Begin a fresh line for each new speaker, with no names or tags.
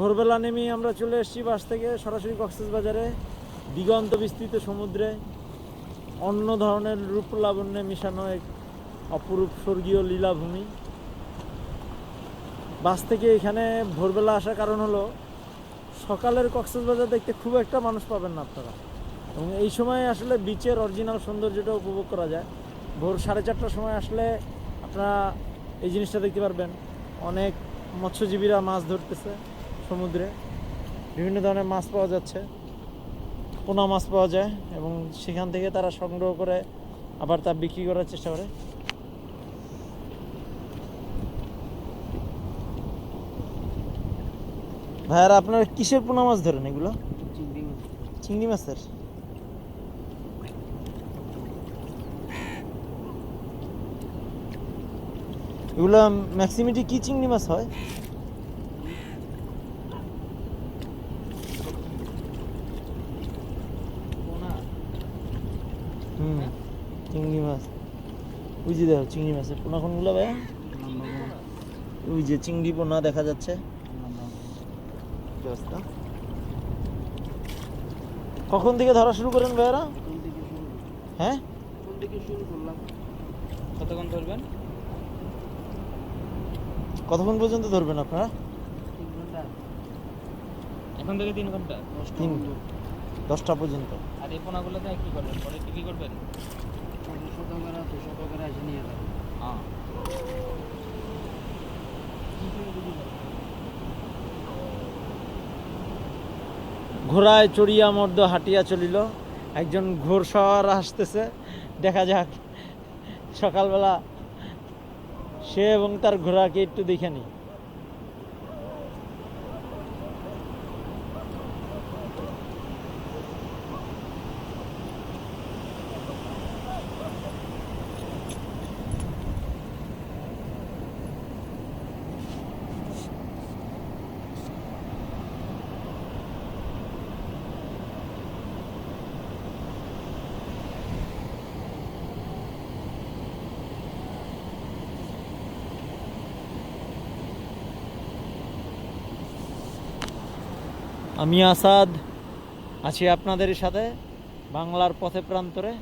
ভোরবেলা নেমেই আমরা চলে এসেছি বাস থেকে সরাসরি কক্সেস বাজারে দিগন্ত বিস্তৃত সমুদ্রে। অন্য ধরনের রূপ লাবণ্যে মিশানো এক অপরূপ স্বর্গীয় লীলাভূমি। বাস থেকে এখানে ভোরবেলা আসার কারণ হলো, সকালের কক্সেস বাজার দেখতে খুব একটা মানুষ পাবেন না আপনারা। এবং এই সময় আসলে বিচের অরিজিনাল সৌন্দর্যটা উপভোগ করা যায়। ভোর সাড়ে চারটার সময় আসলে আপনারা এই জিনিসটা দেখতে পারবেন। অনেক মৎস্যজীবীরা মাছ ধরতেছে। সমুদ্রে বিভিন্ন ধরনের মাছ পাওয়া যাচ্ছে পোনা মাছ পাওয়া যায় এবং সেখান থেকে তারা সংগ্রহ করে আবার তা বিক্রি করার চেষ্টা করে। ভাইয়ারা আপনারা কিসের পোনা মাছ ধরেন এগুলো?
চিংড়ি
চিংড়ি মাছের? এগুলো ম্যাক্সিমিটি কি চিংড়ি মাছ হয়? হুম চিংড়ি মাছ। ওই যে দেখো চিংড়ি মাছের পোনা কোনগুলো
পোনা
ওই যে চিংড়ি পোনা দেখা যাচ্ছে। কখন থেকে ধরা শুরু করেন ভাইয়ারা? হ্যাঁ?
কতক্ষণ ধরবেন?
কতক্ষণ পর্যন্ত ধরবেন আপনারা?
এখন থেকে তিন
ঘণ্টা।
তিন। দশটা পর্যন্ত।
আর এই পোনাগুলোতে কি করবেন? পরে বিক্রি করবেন?
পনেরোশো টাকার দুশো টাকার এসে নিয়ে যাবে।
হ্যাঁ।
ঘোড়ায় চড়িয়া মর্দ হাঁটিয়া চলিল। একজন ঘোড়সওয়ার আসতেছে। দেখা যাক সকালবেলা সে এবং তার ঘোড়াকে একটু দেখে নি। আমি আসাদ আছি আপনাদের সাথে বাংলার পথে প্রান্তরে।